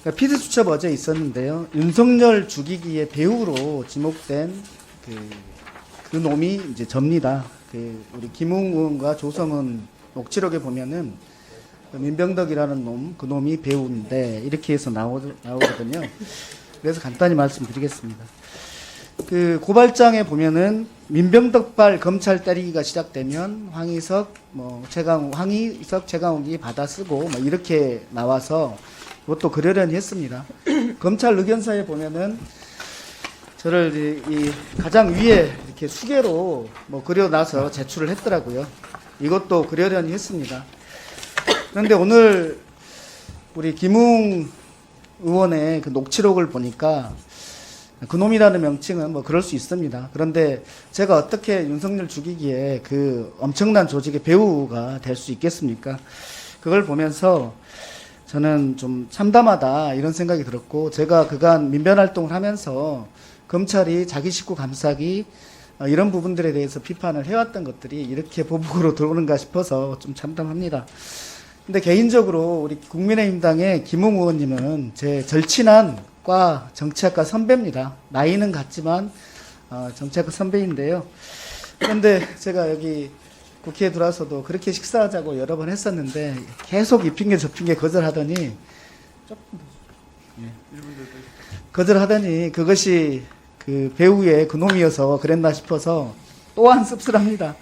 그러니까 피드 수첩 어제 있었는데요. 윤석열 죽이기의 배우로 지목된 그, 그 놈이 이제 접니다. 그 우리 김웅 의원과 조성은 녹취록에 보면은 그 민병덕이라는 놈, 그 놈이 배우인데 이렇게 해서 나오, 나오거든요. 그래서 간단히 말씀드리겠습니다. 그 고발장에 보면은 민병덕발 검찰 때리기가 시작되면 황희석, 뭐 최강 황희석, 최강욱이 받아 쓰고 뭐 이렇게 나와서 그것도 그러려니 했습니다. 검찰 의견서에 보면은 저를 이, 이 가장 위에 이렇게 수개로 뭐 그려놔서 제출을 했더라고요. 이것도 그러려니 했습니다. 그런데 오늘 우리 김웅 의원의 그 녹취록을 보니까 그놈이라는 명칭은 뭐 그럴 수 있습니다. 그런데 제가 어떻게 윤석열 죽이기에 그 엄청난 조직의 배우가 될 수 있겠습니까? 그걸 보면서 저는 좀 참담하다 이런 생각이 들었고 제가 그간 민변 활동을 하면서 검찰이 자기 식구 감싸기 어, 이런 부분들에 대해서 비판을 해왔던 것들이 이렇게 보복으로 들어오는가 싶어서 좀 참담합니다. 근데 개인적으로 우리 국민의힘당의 김웅 의원님은 제 절친한 과 정치학과 선배입니다. 나이는 같지만 어, 정치학과 선배인데요. 그런데 제가 여기 국회에 들어와서도 그렇게 식사하자고 여러 번 했었는데 계속 이 핑계 저 핑계 거절하더니 예. 거절하더니 그것이 그 배우의 그놈이어서 그랬나 싶어서 또한 씁쓸합니다.